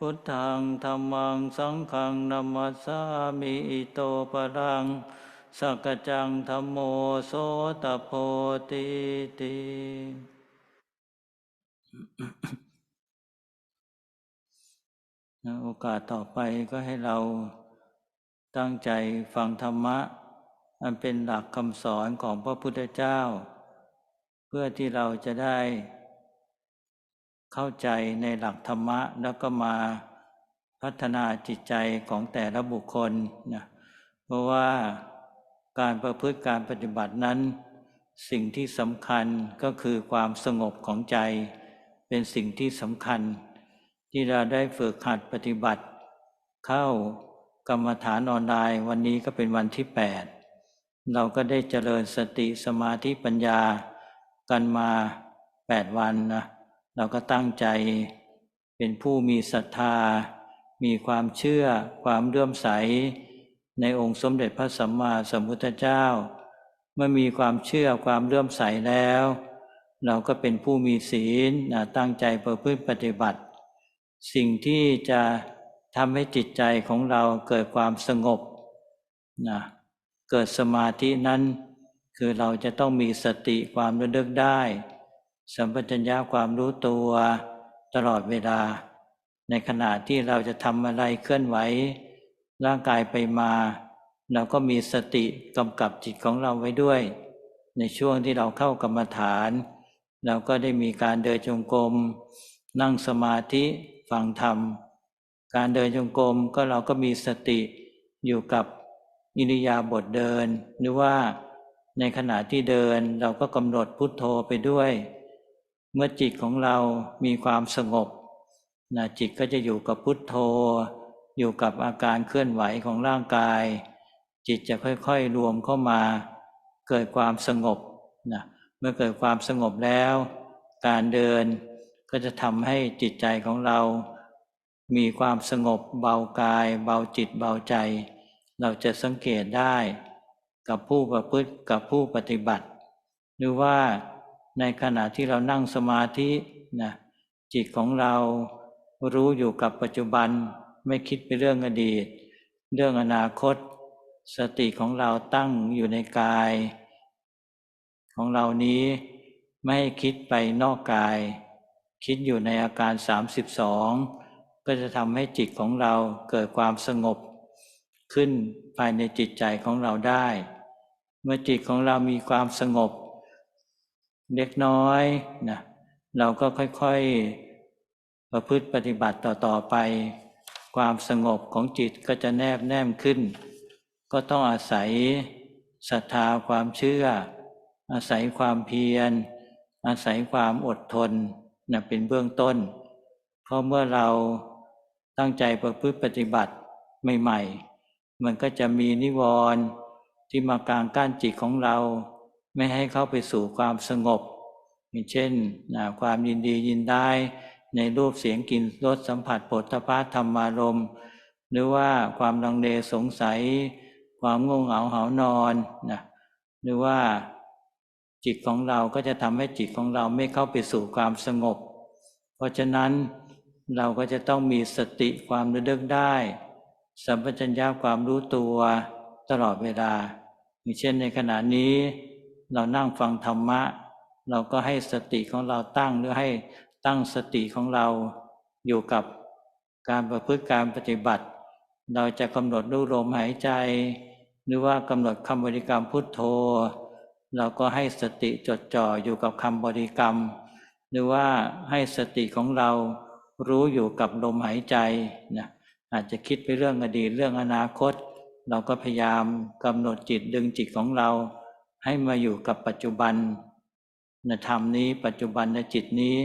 พุทธังธรรมังสังฆังนัมมัสสามิอิโตปะรังสักจังธรรมโมโสตโพติติโอกาสต่อไปก็ให้เราตั้งใจฟังธรรมะ อันเป็นหลักคำสอนของพระพุทธเจ้า เพื่อที่เราจะได้ เข้าใจในหลักธรรมะแล้วก็มาพัฒนาจิตใจของแต่ละบุคคลนะเพราะว่าการประพฤติการปฏิบัตินั้น สิ่งที่สำคัญก็คือความสงบของใจ เป็นสิ่งที่สำคัญ ที่เราได้ฝึกหัดปฏิบัติ เข้ากรรมฐานออนไลน์วันนี้ก็เป็นวันที่ 8 เราก็ได้เจริญสติสมาธิปัญญากันมา 8 วันนะ เราก็ตั้งใจเป็นผู้มีศรัทธา มีความเชื่อ ความเลื่อมใส ในองค์สมเด็จพระสัมมาสัมพุทธเจ้า เมื่อมีความเชื่อความเลื่อมใสแล้ว เราก็เป็นผู้มีศีลตั้งใจประพฤติปฏิบัติ สิ่งที่จะทำให้จิตใจของเราเกิดความสงบนะเกิดสมาธินั้น คือเราจะต้องมีสติความระลึกได้ สัมปชัญญะความรู้ตัวตลอดเวลา ในขณะที่เราจะทำอะไรเคลื่อนไหว ร่างกายไปมา เราก็มีสติกำกับจิตของเราไว้ด้วย ในช่วงที่เราเข้ากรรมฐาน เราก็ได้มีการเดินจงกรมนั่งสมาธิฟังธรรม การเดินจงกรมก็เราก็มีสติอยู่กับอิริยาบถเดิน หรือว่าในขณะที่เดินเราก็กำหนดพุทโธไปด้วย เมื่อจิตของเรามีความสงบนะจิตก็จะอยู่กับพุทโธ อยู่กับอาการเคลื่อนไหวของร่างกาย จิตจะค่อยๆรวมเข้ามา เกิดความสงบนะเมื่อเกิดความสงบแล้ว การเดินก็จะทำให้จิตใจของเรา มีความสงบเบากาย เบาจิตเบาใจ เราจะสังเกตได้ กับผู้ประพฤติกับผู้ปฏิบัติ หรือว่า ในขณะที่เรานั่งสมาธินะจิตของเรารู้อยู่กับปัจจุบันไม่คิดไปเรื่องอดีต เรื่องอนาคต สติของเราตั้งอยู่ในกาย ของเรานี้ไม่ให้คิดไปนอกกาย คิดอยู่ในอาการ 32 ก็จะทำให้จิตของเราเกิดความสงบ ขึ้นภายในจิตใจของเราได้ เมื่อจิตของเรามีความสงบ เล็กน้อยนะเราก็ค่อยๆ ประพฤติปฏิบัติต่อๆไป ความสงบของจิตก็จะแนบแนมขึ้น ก็ต้องอาศัยศรัทธาความเชื่อ อาศัยความเพียร อาศัยความอดทนนะเป็นเบื้องต้น เพราะเมื่อเราตั้งใจประพฤติปฏิบัติใหม่ ๆ มันก็จะมีนิวรณ์ที่มากลางกั้นจิตของเรา ไม่ให้เข้าไปสู่ความสงบอย่างเช่นความยินดียินได้ในรูปเสียงกลิ่นรสสัมผัสผลพาธรรมารมหรือว่าความลังเลสงสัย ความง่วงเหงาเหานอนนะหรือว่าจิตของเราก็จะทำให้จิตของเราไม่เข้าไปสู่ความสงบ เพราะฉะนั้นเราก็จะต้องมีสติความระลึกได้ สัมปชัญญะความรู้ตัวตลอดเวลาอย่างเช่นในขณะนี้ เรานั่งฟังธรรมะ เราก็ให้สติของเราตั้งหรือให้ตั้งสติของเราอยู่กับการประพฤติการปฏิบัติ เราจะกำหนดรูลมหายใจ หรือว่ากำหนดคำบริกรรมพุทโธ เราก็ให้สติจดจ่ออยู่กับคำบริกรรม หรือว่าให้สติของเรารู้อยู่กับลมหายใจนะอาจจะคิดไปเรื่องอดีตเรื่องอนาคต เราก็พยายามกำหนดจิตดึงจิตของเรา ให้มาอยู่กับปัจจุบันนธรรมนี้ ปัจจุบันในจิตนี้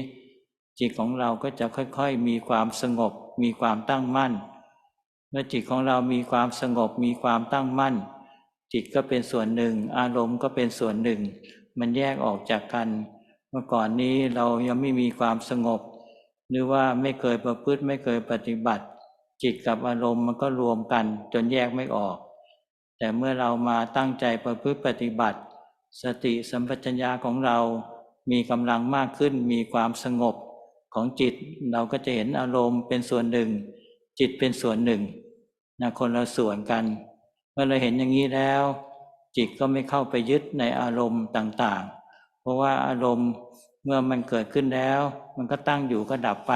จิตของเราก็จะค่อยๆ มีความสงบ มีความตั้งมั่น เมื่อจิตของเรามีความสงบ มีความตั้งมั่น จิตก็เป็นส่วนหนึ่ง อารมณ์ก็เป็นส่วนหนึ่ง มันแยกออกจากกัน เมื่อก่อนนี้เรายังไม่มีความสงบ หรือว่าไม่เคยประพฤติไม่เคยปฏิบัติ จิตกับอารมณ์มันก็รวมกัน จนแยกไม่ออก แต่เมื่อเรามาตั้งใจประพฤติปฏิบัติ สติสัมปชัญญะของเรามีกำลังมากขึ้น มีความสงบของจิต เราก็จะเห็นอารมณ์เป็นส่วนหนึ่ง จิตเป็นส่วนหนึ่งนะคนละส่วนกัน เมื่อเราเห็นอย่างนี้แล้ว จิตก็ไม่เข้าไปยึดในอารมณ์ต่างๆ เพราะว่าอารมณ์เมื่อมันเกิดขึ้นแล้ว มันก็ตั้งอยู่ก็ดับไป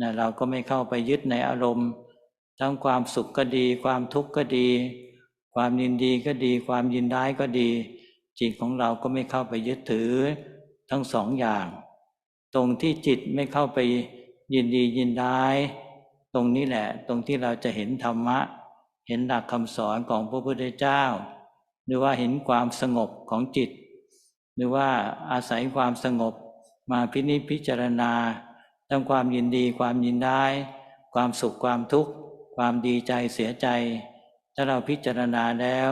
นะเราก็ไม่เข้าไปยึดในอารมณ์ ทั้งความสุขก็ดี ความทุกข์ก็ดี ความยินดีก็ดี ความยินร้ายก็ดี จิตของเราก็ไม่เข้าไปยึดถือทั้งสองอย่าง ตรงที่จิตไม่เข้าไปยินดียินร้าย ตรงนี้แหละ ตรงที่เราจะเห็นธรรมะ เห็นหลักคำสอนของพระพุทธเจ้า หรือว่าเห็นความสงบของจิต หรือว่าอาศัยความสงบมาพินิจพิจารณาทั้งความยินดีความยินได้ความสุขความทุกข์ ความดีใจเสียใจ ถ้าเราพิจารณาแล้ว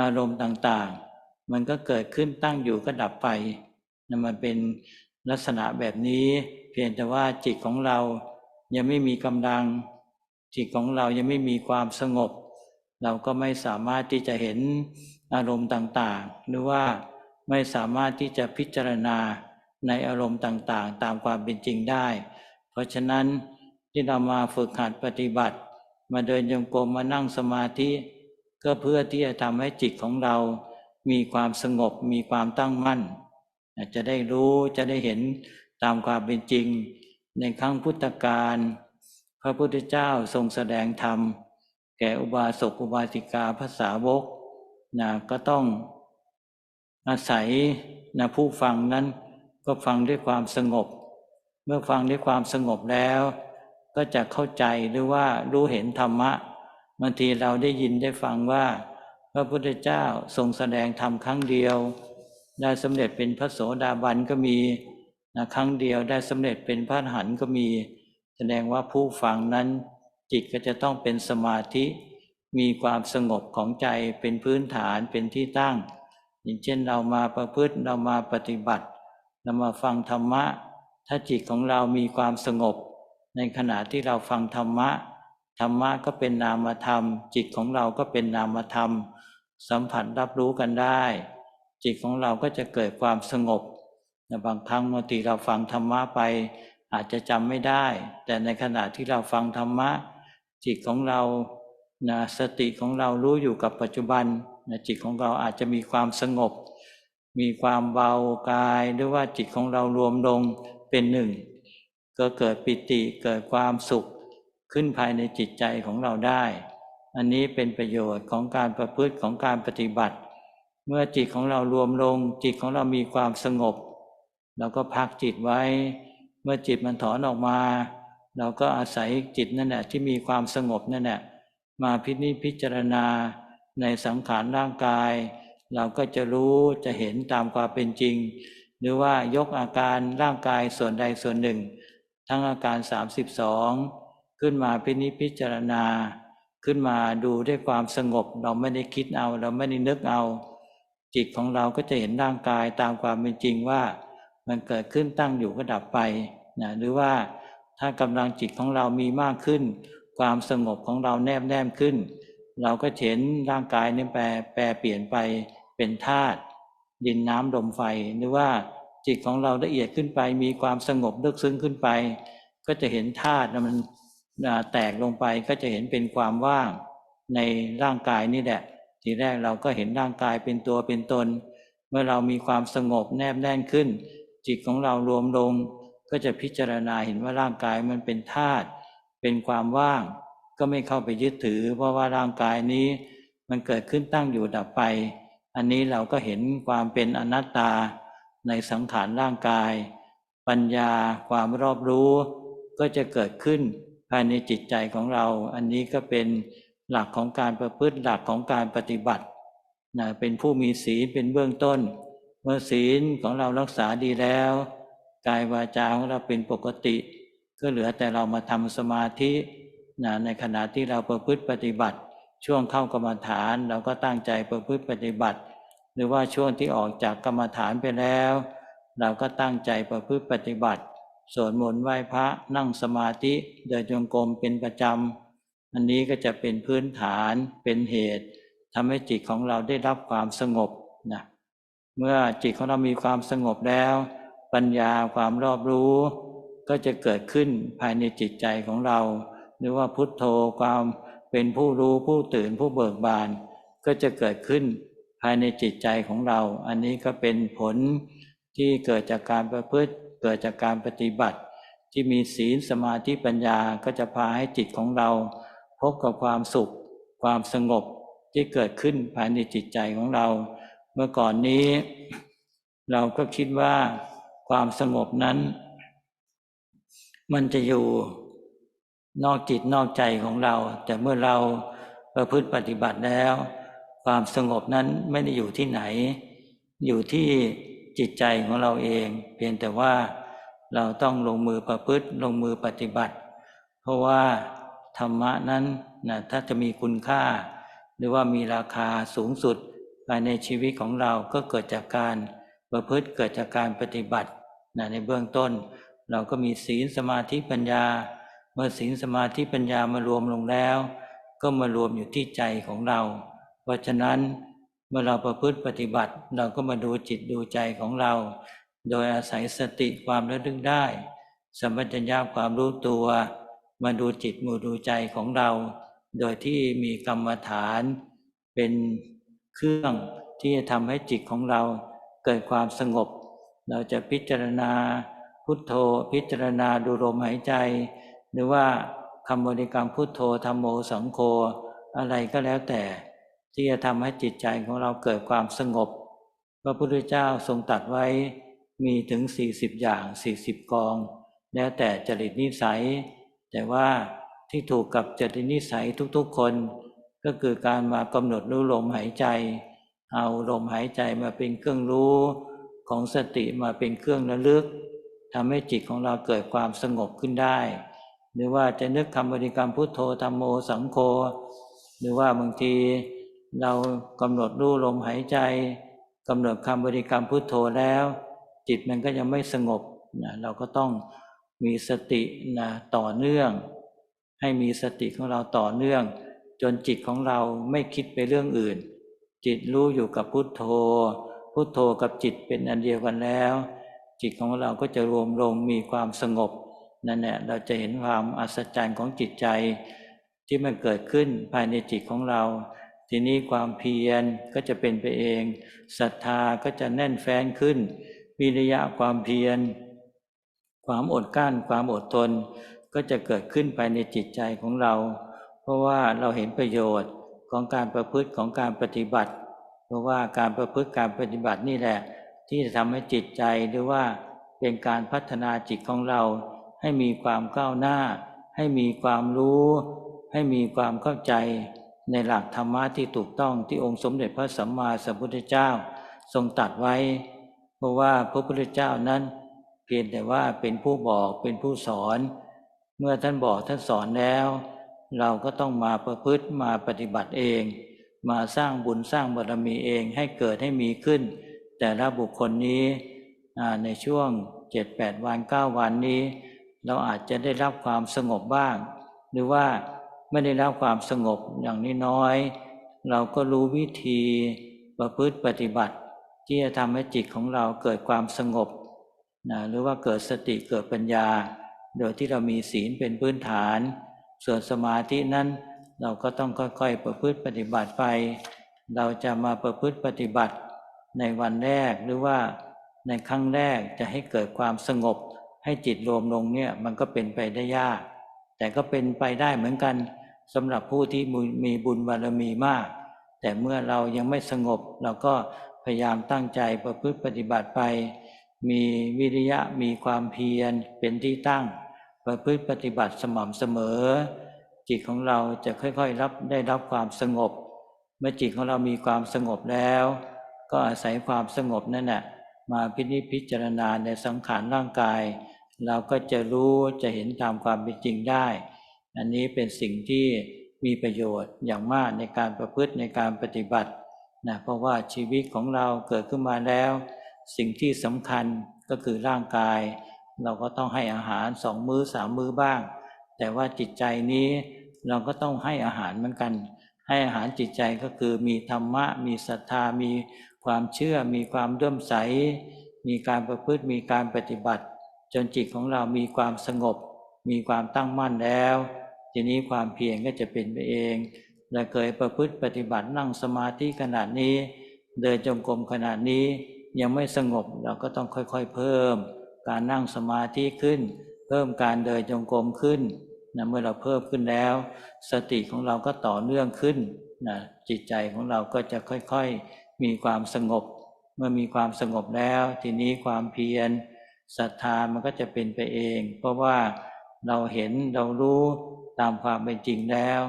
อารมณ์ต่างๆ มันก็เกิดขึ้นตั้งอยู่ก็ดับไปนมันเป็นลักษณะแบบนี้ เพียงแต่ว่าจิตของเรายังไม่มีกำลัง จิตของเรายังไม่มีความสงบ เราก็ไม่สามารถที่จะเห็นอารมณ์ต่างๆ หรือว่าไม่สามารถที่จะพิจารณาในอารมณ์ต่างๆ ตามความเป็นจริงได้ เพราะฉะนั้นที่เรามาฝึกหัดปฏิบัติ มาเดินโยงกรมมานั่งสมาธิ ก็เพื่อที่จะทำให้จิตของเรา มีความสงบมีความตั้งมั่น จะได้รู้จะได้เห็นตามความเป็นจริง ในครั้งพุทธกาลพระพุทธเจ้าทรงแสดงธรรม แก่อุบาสกอุบาสิกาภาษาวกนะก็ต้องอาศัยนะผู้ฟังนั้นก็ฟังด้วยความสงบ เมื่อฟังด้วยความสงบแล้ว ก็จะเข้าใจหรือว่ารู้เห็นธรรมะบางทีเราได้ยินได้ฟังว่า พระพุทธเจ้าทรงแสดงธรรมครั้งเดียว ได้สำเร็จเป็นพระโสดาบันก็มีนะครั้งเดียวได้สำเร็จเป็นพระหันก็มี แสดงว่าผู้ฟังนั้น จิตก็จะต้องเป็นสมาธิ มีความสงบของใจเป็นพื้นฐานเป็นที่ตั้ง อย่างเช่นเรามาประพฤติเรามาปฏิบัติเรามาฟังธรรมะ ถ้าจิตของเรามีความสงบ ในขณะที่เราฟังธรรมะ ธรรมะก็เป็นนามธรรม จิตของเราก็เป็นนามธรรม สัมผัสรับรู้กันได้ จิตของเราก็จะเกิดความสงบบางครั้งบางทีเราฟังธรรมะไป อาจจะจำไม่ได้ แต่ในขณะที่เราฟังธรรมะ จิตของเรานะสติของเรารู้อยู่กับปัจจุบันนะจิตของเราอาจจะมีความสงบ มีความเบากายหรือว่าจิตของเรารวมลงเป็นหนึ่ง ก็เกิดปิติเกิดความสุข ขึ้นภายในจิตใจของเราได้ อันนี้เป็นประโยชน์ของการประพฤติของการปฏิบัติ เมื่อจิตของเรารวมลง จิตของเรามีความสงบ เราก็พักจิตไว้ เมื่อจิตมันถอนออกมา เราก็อาศัยจิตนั่นแหละที่มีความสงบนั่นแหละมาพิจิพิจารณาในสังขารร่างกาย เราก็จะรู้จะเห็นตามความเป็นจริง หรือว่ายกอาการร่างกายส่วนใดส่วนหนึ่ง ทั้งอาการ 32 ขึ้นมาพินิจพิจารณา ขึ้นมาดูด้วยความสงบ เราไม่ได้คิดเอา เราไม่ได้นึกเอา จิตของเราก็จะเห็นร่างกายตามความเป็นจริงว่า มันเกิดขึ้นตั้งอยู่ก็ดับไปนะหรือว่าถ้ากำลังจิตของเรามีมากขึ้น ความสงบของเราแนบแนมขึ้น เราก็เห็นร่างกายนี่แปรแปรเปลี่ยนไปเป็นธาตุดินน้ำลมไฟหรือว่าจิตของเราละเอียดขึ้นไป มีความสงบลึกซึ้งขึ้นไป ก็จะเห็นธาตุมัน แตกลงไปก็จะเห็นเป็นความว่างในร่างกายนี่แหละ ทีแรกเราก็เห็นร่างกายเป็นตัวเป็นตน เมื่อเรามีความสงบแนบแน่นขึ้น จิตของเรารวมลง ก็จะพิจารณาเห็นว่าร่างกายมันเป็นธาตุเป็นความว่าง ก็ไม่เข้าไปยึดถือ เพราะว่าร่างกายนี้ มันเกิดขึ้นตั้งอยู่ดับไป อันนี้เราก็เห็นความเป็นอนัตตาในสังขารร่างกาย ปัญญาความรอบรู้ ก็จะเกิดขึ้นายในจิตใจของเรา อันนี้ก็เป็นหลักของการประพฤติหลักของการปฏิบัตินะเป็นผู้มีศีลเป็นเบื้องต้น เมื่อศีลของเรารักษาดีแล้วกายวาจาของเราเป็นปกติ ก็เหลือแต่เรามาทำสมาธินะในขณะที่เราประพฤติปฏิบัติ ช่วงเข้ากรรมฐานเราก็ตั้งใจประพฤติปฏิบัติ หรือว่าช่วงที่ออกจากกรรมฐานไปแล้ว เราก็ตั้งใจประพฤติปฏิบัติ สวดมนต์ไหว้พระนั่งสมาธิเดินจงกรมเป็นประจำอันนี้ก็จะเป็นพื้นฐานเป็นเหตุทำให้จิตของเราได้รับความสงบนะเมื่อจิตของเรามีความสงบแล้ว ปัญญาความรอบรู้ ก็จะเกิดขึ้นภายในจิตใจของเรา หรือว่าพุทโธความเป็นผู้รู้ผู้ตื่นผู้เบิกบาน ก็จะเกิดขึ้นภายในจิตใจของเรา อันนี้ก็เป็นผลที่เกิดจากการประพฤติ เกิดจากการปฏิบัติ ที่มีศีลสมาธิปัญญาก็จะพาให้จิตของเรา พบกับความสุข ความสงบที่เกิดขึ้นภายในจิตใจของเรา เมื่อก่อนนี้ เราก็คิดว่าความสงบนั้น มันจะอยู่นอกจิตนอกใจของเรา แต่เมื่อเราประพฤติปฏิบัติแล้ว ความสงบนั้นไม่ได้อยู่ที่ไหน อยู่ที่ จิตใจของเราเอง เพียงแต่ว่าเราต้องลงมือประพฤติลงมือปฏิบัติ เพราะว่าธรรมะนั้นนะถ้าจะมีคุณค่า หรือว่ามีราคาสูงสุดภายในชีวิตของเราก็เกิดจากการประพฤติเกิดจากการปฏิบัตินะในเบื้องต้น เราก็มีศีลสมาธิปัญญา เมื่อศีลสมาธิปัญญามารวมลงแล้ว ก็มารวมอยู่ที่ใจของเรา เพราะฉะนั้น มื่อเราประพฤติปฏิบัติเราก็มาดูจิตดูใจของเรา โดยอาศัยสติความระลึกได้ สัมปชัญญะความรู้ตัว มาดูจิตมูดูใจของเรา โดยที่มีกรรมฐานเป็นเครื่องที่จะทำให้จิตของเราเกิดความสงบ เราจะพิจารณาพุทโธพิจารณาดูลมหายใจ หรือว่าคำบริกรรมพุทโธธรรมโมสังโฆอะไรก็แล้วแต่ ที่จะทำให้จิตใจของเราเกิดความสงบพระพุทธเจ้าทรงตรัสไว้มีถึง 40 อย่าง 40 กอง แล้วแต่จริตนิสัย แต่ว่าที่ถูกกับจริตนิสัยทุกๆคน ก็คือการมากำหนดรู้ลมหายใจ เอาลมหายใจมาเป็นเครื่องรู้ของสติมาเป็นเครื่องระลึกทำให้จิตของเราเกิดความสงบขึ้นได้ หรือว่าจะนึกคำบริกรรมพุทโธธรรมโมสังโฆหรือว่าบางที เรากำหนดรู้ลมหายใจกำหนดคำบริกรรมพุทโธแล้ว จิตมันก็ยังไม่สงบนะเราก็ต้องมีสตินะต่อเนื่อง ให้มีสติของเราต่อเนื่อง จนจิตของเราไม่คิดไปเรื่องอื่น จิตรู้อยู่กับพุทโธ พุทโธกับจิตเป็นอันเดียวกันแล้ว จิตของเราก็จะรวมลงมีความสงบนั่นแหละเราจะเห็นความอัศจรรย์ของจิตใจที่มันเกิดขึ้นภายในจิตของเรา ทีนี้ความเพียรก็จะเป็นไปเองศรัทธาก็จะแน่นแฟ้นขึ้น วิริยะความเพียร ความอดกลั้นความอดทน ก็จะเกิดขึ้นภายในจิตใจของเรา เพราะว่าเราเห็นประโยชน์ของการประพฤติของการปฏิบัติ เพราะว่าการประพฤติการปฏิบัตินี่แหละ ที่จะทำให้จิตใจหรือว่าเป็นการพัฒนาจิตของเรา ให้มีความก้าวหน้า ให้มีความรู้ ให้มีความเข้าใจ ในหลักธรรมะที่ถูกต้องที่องค์สมเด็จพระสัมมาสัมพุทธเจ้า ทรงตรัสไว้ เพราะว่าพระพุทธเจ้านั้น เพียงแต่ว่าเป็นผู้บอกเป็นผู้สอน เมื่อท่านบอกท่านสอนแล้ว เราก็ต้องมาประพฤติมาปฏิบัติเอง มาสร้างบุญสร้างบารมีเองให้เกิดให้มีขึ้น แต่ละบุคคลนี้ในช่วงเจ็ดแปดวันเก้าวันนี้ เราอาจจะได้รับความสงบบ้าง หรือว่า ไม่ได้รับความสงบอย่างนี้น้อย เราก็รู้วิธีประพฤติปฏิบัติ ที่จะทำให้จิตของเราเกิดความสงบนะหรือว่าเกิดสติเกิดปัญญา โดยที่เรามีศีลเป็นพื้นฐาน ส่วนสมาธินั้นเราก็ต้องค่อยๆ ประพฤติปฏิบัติไป เราจะมาประพฤติปฏิบัติในวันแรกหรือว่าในครั้งแรกจะให้เกิดความสงบ ให้จิตรวมลงเนี่ยมันก็เป็นไปได้ยาก แต่ก็เป็นไปได้เหมือนกันสำหรับผู้ที่มีบุญบารมีมาก แต่เมื่อเรายังไม่สงบ เราก็พยายามตั้งใจประพฤติปฏิบัติไป มีวิริยะมีความเพียรเป็นที่ตั้ง ประพฤติปฏิบัติสม่ำเสมอ จิตของเราจะค่อยๆรับได้รับความสงบ เมื่อจิตของเรามีความสงบแล้ว ก็อาศัยความสงบนั่นแหละมาพินิจพิจารณาในสังขารร่างกาย เราก็จะรู้จะเห็นตามความเป็นจริงได้ อันนี้เป็นสิ่งที่มีประโยชน์อย่างมากในการประพฤติในการปฏิบัตินะเพราะว่าชีวิตของเราเกิดขึ้นมาแล้ว สิ่งที่สำคัญก็คือร่างกาย เราก็ต้องให้อาหารสองมื้อสามมื้อบ้าง แต่ว่าจิตใจนี้เราก็ต้องให้อาหารเหมือนกัน ให้อาหารจิตใจก็คือมีธรรมะ มีศรัทธา มีความเชื่อ มีความเลื่อมใส มีการประพฤติมีการปฏิบัติ จนจิตของเรามีความสงบ มีความตั้งมั่นแล้ว ทีนี้ความเพียรก็จะเป็นไปเองเราเคยประพฤติปฏิบัตินั่งสมาธิขนาดนี้ เดินจงกรมขนาดนี้ยังไม่สงบเราก็ต้องค่อยๆเพิ่ม การนั่งสมาธิขึ้น เพิ่มการเดินจงกรมขึ้นนะเมื่อเราเพิ่มขึ้นแล้ว สติของเราก็ต่อเนื่องขึ้นนะจิตใจของเราก็จะค่อยๆมีความสงบ เมื่อมีความสงบแล้ว ทีนี้ความเพียร ศรัทธามันก็จะเป็นไปเอง เพราะว่าเราเห็นเรารู้ตามความเป็นจริงแล้ว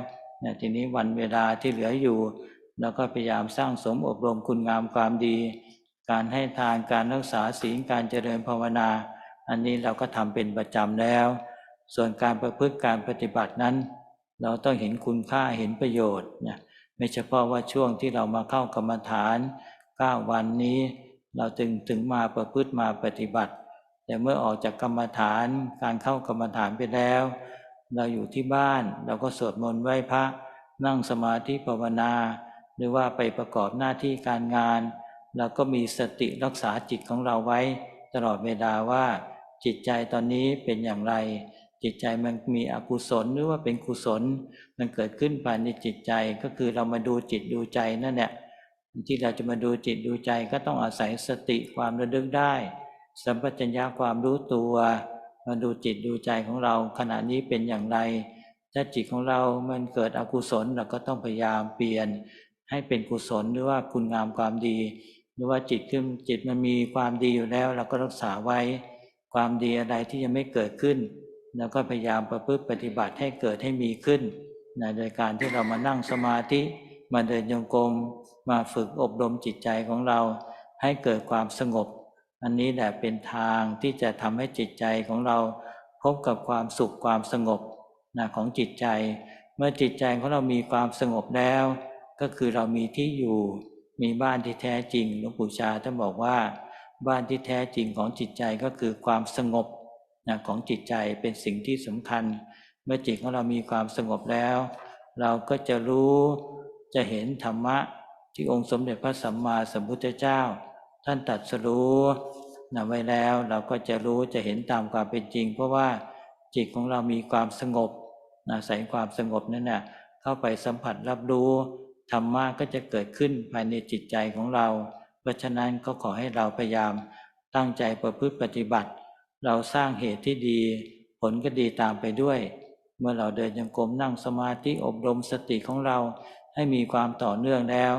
นะทีนี้วันเวลาที่เหลืออยู่เราก็พยายามสร้างสมอบรมคุณงามความดี การให้ทานการรักษาศีลการเจริญภาวนา อันนี้เราก็ทำเป็นประจำแล้ว ส่วนการประพฤติการปฏิบัตินั้น เราต้องเห็นคุณค่าเห็นประโยชน์นะไม่เฉพาะว่าช่วงที่เรามาเข้ากรรมฐาน 9 วันนี้ เราถึงถึงมาประพฤติมาปฏิบัติ แต่เมื่อออกจากกรรมฐานการเข้ากรรมฐานไปแล้ว เราอยู่ที่บ้านเราก็สวดมนต์ไหว้พระ นั่งสมาธิภาวนา หรือว่าไปประกอบหน้าที่การงาน เราก็มีสติรักษาจิตของเราไว้ ตลอดเวลาว่าจิตใจตอนนี้เป็นอย่างไร จิตใจมันมีอกุศลหรือว่าเป็นกุศล มันเกิดขึ้นภายในจิตใจก็คือเรามาดูจิตดูใจนั่นแหละที่เราจะมาดูจิตดูใจก็ต้องอาศัยสติความระลึกได้ สัมปชัญญะความรู้ตัวมาดูจิตดูใจของเราขณะนี้เป็นอย่างไร ถ้าจิตของเรามันเกิดอกุศลเราก็ต้องพยายามเปลี่ยน ให้เป็นกุศลหรือว่าคุณงามความดี หรือว่าจิตขึ้นจิตมันมีความดีอยู่แล้ว เราก็รักษาไว้ ความดีอะไรที่ยังไม่เกิดขึ้นเราก็พยายามประพฤติปฏิบัติให้เกิดให้มีขึ้นนะโดยการที่เรามานั่งสมาธิมาเดินโยงกรมมาฝึกอบรมจิตใจของเรา ให้เกิดความสงบ อันนี้แหละเป็นทางที่จะทำให้จิตใจของเราพบกับความสุขความสงบนะของจิตใจ เมื่อจิตใจของเรามีความสงบแล้ว ก็คือเรามีที่อยู่มีบ้านที่แท้จริงหลวงปู่ชาท่านบอกว่า บ้านที่แท้จริงของจิตใจก็คือความสงบนะของจิตใจเป็นสิ่งที่สำคัญ เมื่อจิตของเรามีความสงบแล้ว เราก็จะรู้จะเห็นธรรมะที่องค์สมเด็จพระสัมมาสัมพุทธเจ้า ท่านตัดสรู้นะไว้แล้วเราก็จะรู้จะเห็นตามความเป็นจริง เพราะว่าจิตของเรามีความสงบนะใส่ความสงบนั่นนะเข้าไปสัมผัสรับรู้ธรรมะก็จะเกิดขึ้นภายในจิตใจของเรา เพราะฉะนั้นก็ขอให้เราพยายามตั้งใจประพฤติปฏิบัติ เราสร้างเหตุที่ดี ผลก็ดีตามไปด้วย เมื่อเราเดินยังกรมนั่งสมาธิอบรมสติของเราให้มีความต่อเนื่องแล้ว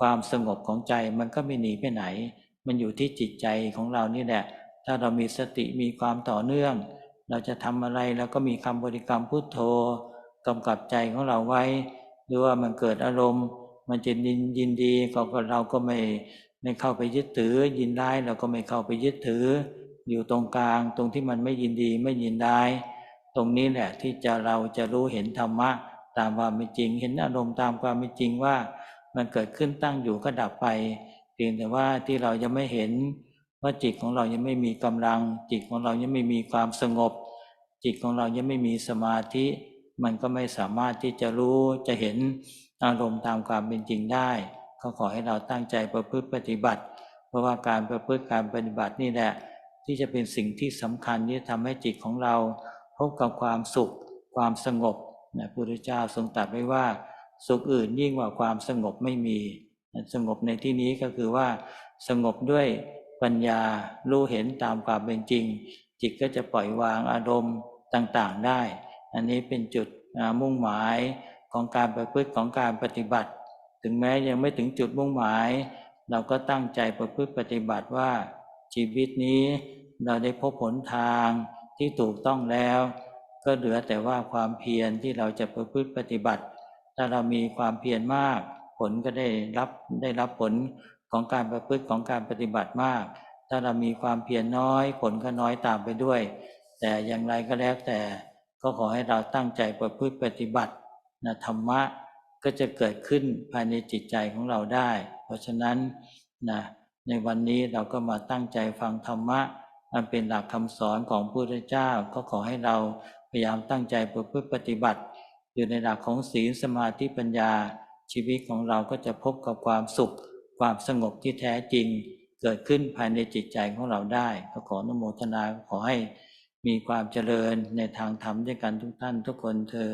ความสงบของใจมันก็ไม่หนีไปไหน มันอยู่ที่จิตใจของเรานี่แหละ ถ้าเรามีสติมีความต่อเนื่อง เราจะทำอะไรแล้วก็มีคำบริกรรมพุทโธกำกับใจของเราไว้หรือว่ามันเกิดอารมณ์ มันจะยินยินดีก็เราก็ไม่ไม่เข้าไปยึดถือ ยินได้เราก็ไม่เข้าไปยึดถือ อยู่ตรงกลางตรงที่มันไม่ยินดีไม่ยินได้ ตรงนี้แหละที่จะเราจะรู้เห็นธรรมะตามความเป็นจริง เห็นอารมณ์ตามความเป็นจริงว่า มันเกิดขึ้นตั้งอยู่ก็ดับไปเพียงแต่ว่าที่เรายังไม่เห็นว่าจิตของเรายังไม่มีกำลัง จิตของเรายังไม่มีความสงบ จิตของเรายังไม่มีสมาธิ มันก็ไม่สามารถที่จะรู้จะเห็นอารมณ์ตามความเป็นจริงได้ ก็ขอให้เราตั้งใจประพฤติปฏิบัติ เพราะว่าการประพฤติการปฏิบัตินี่แหละ ที่จะเป็นสิ่งที่สำคัญที่ทำให้จิตของเราพบกับความสุข ความสงบนะพระพุทธเจ้าทรงตรัสไว้ว่า สุขอื่นยิ่งกว่าความสงบไม่มี สงบในที่นี้ก็คือว่า สงบด้วยปัญญารู้เห็นตามความเป็นจริง จิตก็จะปล่อยวางอารมณ์ต่างๆได้ อันนี้เป็นจุดมุ่งหมายของการประพฤติของการปฏิบัติ ถึงแม้ยังไม่ถึงจุดมุ่งหมาย เราก็ตั้งใจประพฤติปฏิบัติว่า ชีวิตนี้เราได้พบผลทางที่ถูกต้องแล้ว ก็เหลือแต่ว่าความเพียรที่เราจะประพฤติปฏิบัติ ถ้าเรามีความเพียรมาก ผลก็ได้รับได้รับผลของการประพฤติของการปฏิบัติมาก ถ้าเรามีความเพียรน้อย ผลก็น้อยตามไปด้วย แต่อย่างไรก็แล้วแต่ก็ขอให้เราตั้งใจประพฤติปฏิบัตินะธรรมะก็จะเกิดขึ้นภายในจิตใจของเราได้ เพราะฉะนั้นนะในวันนี้เราก็มาตั้งใจฟังธรรมะมันเป็นหลักคำสอนของพระพุทธเจ้า ก็ขอให้เราพยายามตั้งใจประพฤติปฏิบัติ อยู่ในหลักของศีลสมาธิปัญญา ชีวิตของเราก็จะพบกับความสุข ความสงบที่แท้จริง เกิดขึ้นภายในจิตใจของเราได้ขออนุโมทนาขอให้มีความเจริญในทางธรรมด้วยกันทุกท่านทุกคนเทอ